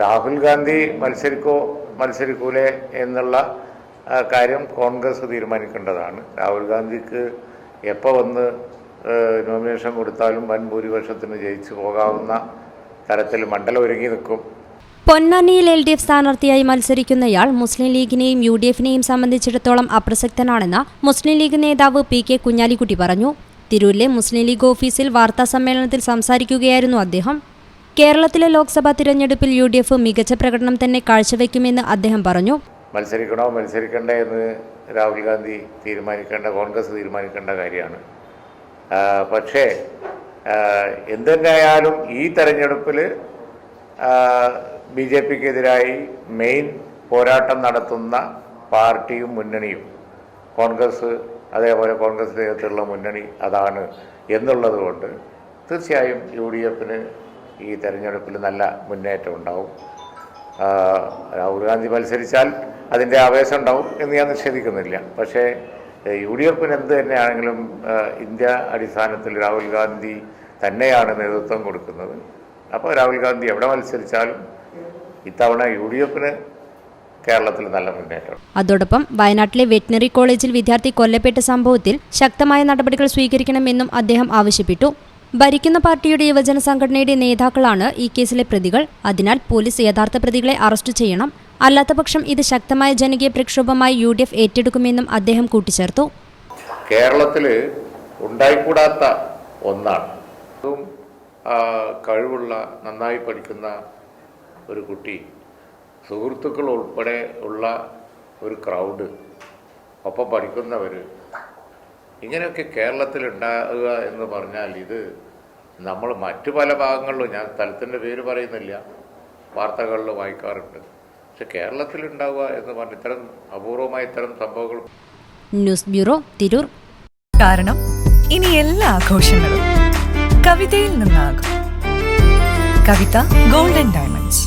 രാഹുൽ ഗാന്ധി മത്സരിക്കോ മത്സരിക്കൂലേ എന്നുള്ള കാര്യം കോൺഗ്രസ് തീരുമാനിക്കേണ്ടതാണ്. രാഹുൽ ഗാന്ധിക്ക് എപ്പോൾ വന്ന് നോമിനേഷൻ കൊടുത്താലും വൻ ഭൂരിപക്ഷത്തിന് ജയിച്ചു പോകാവുന്ന തരത്തിൽ മണ്ഡലം ഒരുങ്ങി നിൽക്കും. പൊന്നാനിയിൽ എൽ ഡി എഫ് സ്ഥാനാർത്ഥിയായി മത്സരിക്കുന്നയാൾ മുസ്ലിം ലീഗിനെയും യു ഡി എഫിനെയും സംബന്ധിച്ചിടത്തോളം അപ്രസക്തനാണെന്ന് മുസ്ലിം ലീഗ് നേതാവ് പി കെ കുഞ്ഞാലിക്കുട്ടി പറഞ്ഞു. തിരൂരിലെ മുസ്ലിം ലീഗ് ഓഫീസിൽ വാർത്താ സമ്മേളനത്തിൽ സംസാരിക്കുകയായിരുന്നു അദ്ദേഹം. കേരളത്തിലെ ലോക്സഭാ തിരഞ്ഞെടുപ്പിൽ യു ഡി എഫ് മികച്ച പ്രകടനം തന്നെ കാഴ്ചവെക്കുമെന്ന് അദ്ദേഹം പറഞ്ഞു. മത്സരിക്കണോ മത്സരിക്കണ്ടേ എന്ന് രാഹുൽ ഗാന്ധി തീരുമാനിക്കേണ്ട കോൺഗ്രസ് തീരുമാനിക്കേണ്ട കാര്യമാണ്. പക്ഷേ എന്തെന്നായാലും ഈ തെരഞ്ഞെടുപ്പിൽ ബി ജെ പിക്കെതിരായി മെയിൻ പോരാട്ടം നടത്തുന്ന പാർട്ടിയും മുന്നണിയും കോൺഗ്രസ് അതേപോലെ കോൺഗ്രസ് കോൺഗ്രസിനകത്തുള്ള മുന്നണി അതാണ് എന്നുള്ളത് കൊണ്ട് തീർച്ചയായും യു ഡി എഫിന് ഈ തെരഞ്ഞെടുപ്പിൽ നല്ല മുന്നേറ്റം ഉണ്ടാവും. രാഹുൽ ഗാന്ധി മത്സരിച്ചാൽ അതിന്റെ ആവേശം ഉണ്ടാവും എന്ന് ഞാൻ നിഷേധിക്കുന്നില്ല. പക്ഷേ യു ഡി എഫിന് എന്ത് തന്നെയാണെങ്കിലും ഇന്ത്യ അടിസ്ഥാനത്തിൽ രാഹുൽ ഗാന്ധി തന്നെയാണ് നേതൃത്വം കൊടുക്കുന്നത്. അപ്പോൾ രാഹുൽ ഗാന്ധി എവിടെ മത്സരിച്ചാലും ഇത്തവണ യു ഡി എഫിന് കേരളത്തിൽ നല്ല മുന്നേറ്റം. അതോടൊപ്പം വയനാട്ടിലെ വെറ്റിനറി കോളേജിൽ വിദ്യാർത്ഥി കൊല്ലപ്പെട്ട സംഭവത്തിൽ ശക്തമായ നടപടികൾ സ്വീകരിക്കണമെന്നും അദ്ദേഹം ആവശ്യപ്പെട്ടു. ഭരിക്കുന്ന പാർട്ടിയുടെ യുവജന സംഘടനയുടെ നേതാക്കളാണ് ഈ കേസിലെ പ്രതികൾ. അതിനാൽ പോലീസ് യഥാർത്ഥ പ്രതികളെ അറസ്റ്റ് ചെയ്യണം. അല്ലാത്തപക്ഷം ഇത് ശക്തമായ ജനകീയ പ്രക്ഷോഭമായി യു ഡി എഫ് ഏറ്റെടുക്കുമെന്നും അദ്ദേഹം കൂട്ടിച്ചേർത്തു. കേരളത്തിൽ ഉണ്ടായിക്കൂടാത്ത ഒന്നാണ്. അതും കഴിവുള്ള നന്നായി പഠിക്കുന്ന ഒരു കുട്ടി സുഹൃത്തുക്കൾ ഉൾപ്പെടെ ഉള്ള ഒരു ക്രൗഡ് ഒപ്പം പഠിക്കുന്നവർ ഇങ്ങനെയൊക്കെ കേരളത്തിൽ ഉണ്ടാകുക എന്ന് പറഞ്ഞാൽ ഇത് നമ്മൾ മറ്റു പല ഭാഗങ്ങളിലും ഞാൻ സ്ഥലത്തിന്റെ പേര് പറയുന്നില്ല വാർത്തകളിൽ വായിക്കാറുണ്ട്. പക്ഷെ കേരളത്തിൽ ഉണ്ടാവുക എന്ന് പറഞ്ഞ ഇത്തരം അപൂർവമായ ഇത്തരം സംഭവങ്ങൾ ന്യൂസ് ബ്യൂറോ തിരൂർ. കാരണം ഇനി എല്ലാ ആഘോഷങ്ങളും കവിതയിൽ നിന്നാകും. Kavitha golden diamonds.